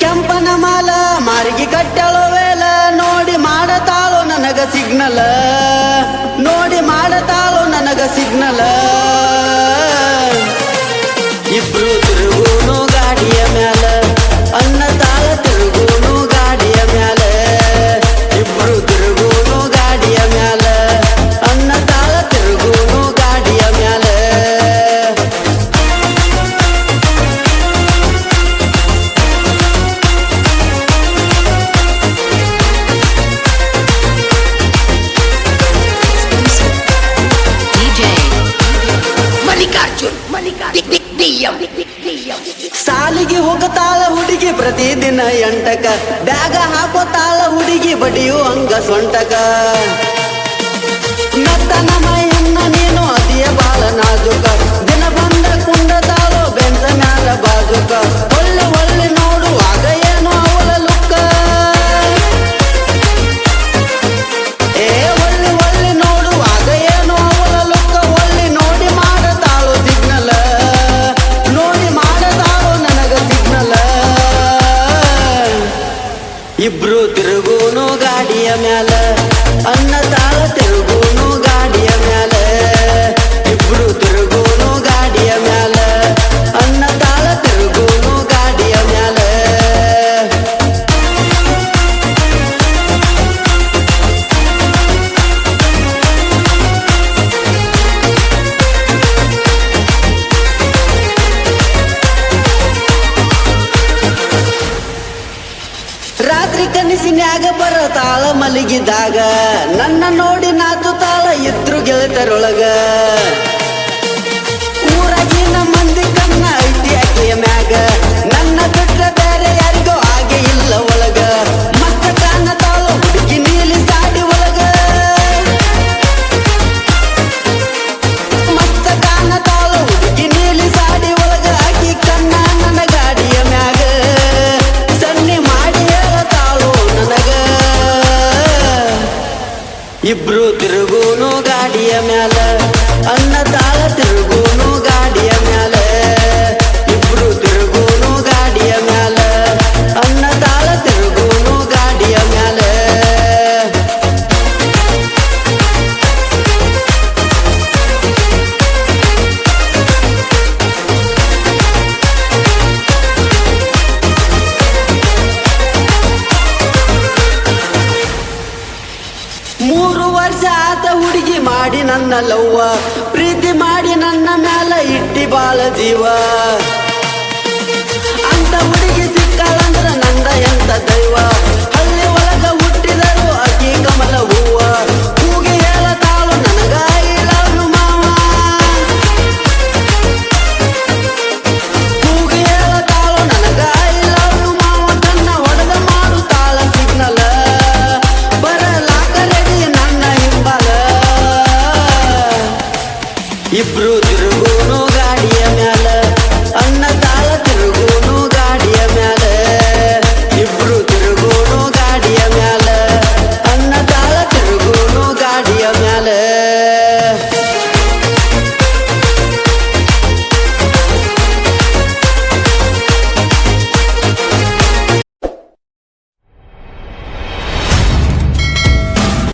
ಕೆಂಪನ ಮಾಲ ಮಾರಿಗೆ ಕಟ್ಟಳೋ ವೇಲ ನೋಡಿ ಮಾಡತಾಳು ನನಗ ಸಿಗ್ನಲ ನೋಡಿ ಮಾಡತಾಳು ನನಗ ಸಿಗ್ನಲ ಸಾಲಿಗೆ ಹೋಗತಾಳ ಹುಡುಗಿ ಪ್ರತಿದಿನ ಎಂಟಕ. ಬ್ಯಾಗ ಹಾಕೋತಾಳ ಹುಡುಗಿ ಬಡಿಯು ಅಂಗ ಸೊಂಟಕ. ನಮ್ಮ не ಕನಸಿನಾಗ ಬರ ತಾಳ ಮಲಗಿದಾಗ ನನ್ನ ನೋಡಿ ನಾತು ತಾಳ ಇದ್ರು ಗೆಳೆತರೊಳಗ. ಇಬ್ರು ತಿರುಗೋನು ಗಾಡಿಯ ಮ್ಯಾಲ ಅನ್ನ ತಾಳ ತಿರುಗೋನು ನನ್ನ ಲವ್ವ ಪ್ರೀತಿ ಮಾಡಿ ನನ್ನ ಮ್ಯಾಲ ಇಟ್ಟಿ ಬಾಳ ಜೀವ.